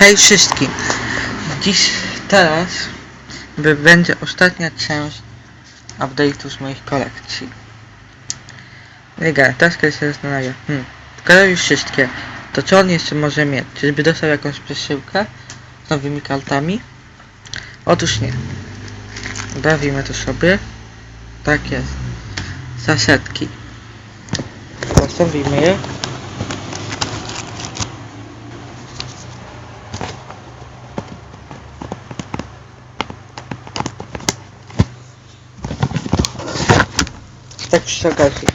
Hej wszystkim! Dziś, teraz będzie ostatnia część update'u z moich kolekcji. Lega, teraz kiedy się zastanawiam, hmm, skoro już wszystkie, to co on jeszcze może mieć? Czyżby dostał jakąś przesyłkę z nowymi kartami? Otóż nie. Bawimy to sobie. Tak jest. Zasetki. Postawimy je. Tak przy okazji.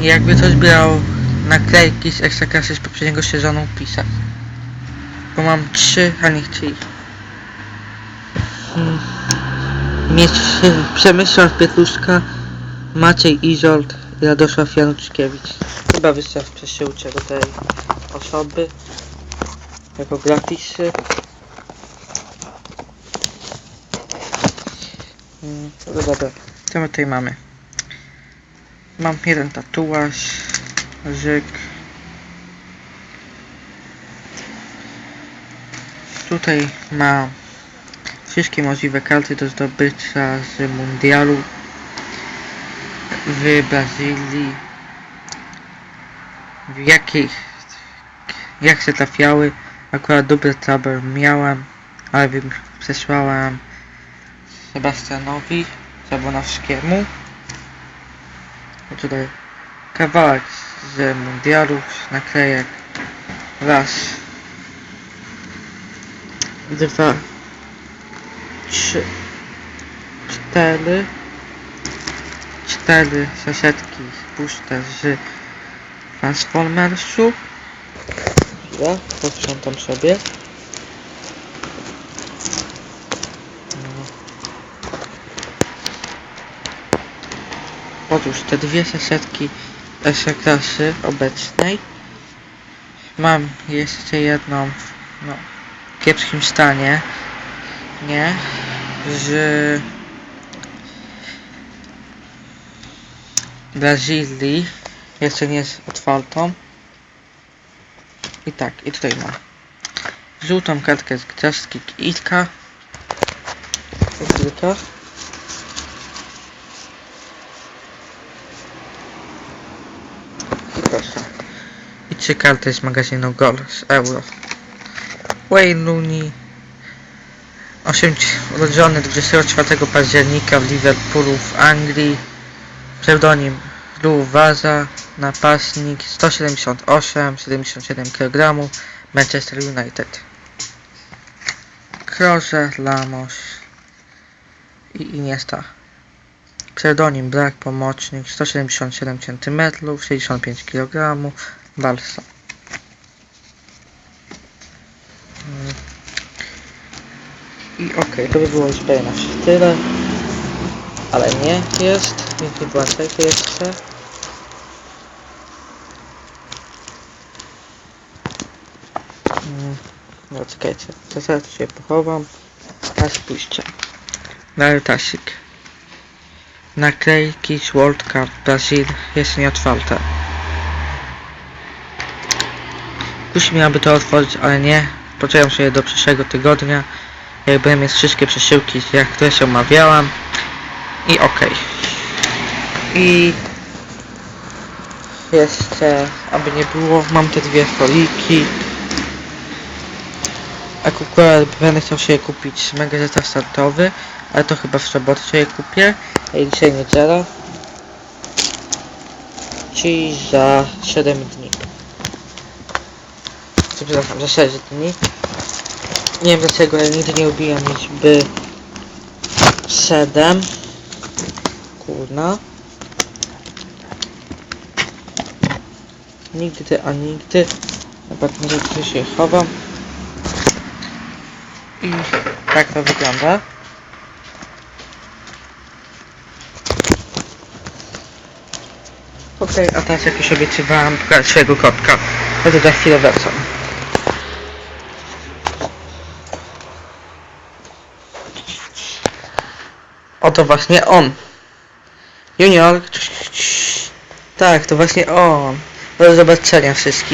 Jakby coś brał naklejki z ekstraklasy z poprzedniego sezonu pisać. Bo mam trzy, a nie ich. Hmm. Mieć Przemysław Pietruszka, Maciej Izold Radosław Januszkiewicz. Chyba wystaw w przesyłce do tej osoby. Jako gratisy. Hmm, no dobra, co my tutaj mamy? Mam jeden tatuaż, żyk. Tutaj mam wszystkie możliwe karty do zdobycia z mundialu w Brazylii. W jakich jak się trafiały. Akurat dobry tabel miałem, ale przesłałem Sebastianowi Zabonowskiemu. Tutaj kawałek z mundialu, naklejek. Raz, dwa, trzy, cztery, cztery saszetki puste z Transformersu. Chwilę, posprzątam sobie. Otóż te dwie saszetki klasy obecnej. Mam jeszcze jedną no, w kiepskim stanie. Nie. Z Brazylii. Jeszcze nie jest otwartą. I tak, i tutaj mam. Żółtą kartkę z gwiazdki Ilka. Kilka. Proszę. I trzy karty z magazynu Gol z Euro. Wayne Rooney. 8, urodzony 24 października w Liverpoolu w Anglii. Pseudonim Lou Vaza. Napastnik 178, 77 kg. Manchester United. Kroze, Lamos i Iniesta. Pseudonim Brak Pomocnik 177 cm, 65 kg, Balsa. I okej, to by było już na tyle. Ale nie jest, nie włączajcie jeszcze. Mm, No czekajcie, to zaraz się pochowam. A spójrzcie. Narytasik. Naklejki z World Cup Brazil jest nieotwarte. Kusi miałaby to otworzyć, ale nie. Poczekam sobie do przyszłego tygodnia. Jak będę mieć wszystkie przesyłki, jak które się omawiałam. I okej. I jeszcze, aby nie było, mam te dwie stoliki. Akurat będę chciał się kupić mega zestaw startowy, ale to chyba w sobotę je kupię. Ej, dzisiaj niedziela. Czyli za 7 dni. Przepraszam, za 6 dni. Nie wiem dlaczego, ale nigdy nie lubiłem liczby 7. Kurna. Nigdy, a nigdy. Nawet może coś się chowam. I tak to wygląda. Okej, a teraz jak już obiecywałem pokazać swojego kotka, no to za chwilę wracam. Oto właśnie on. Junior. Tak, to właśnie on. Do zobaczenia wszystkim.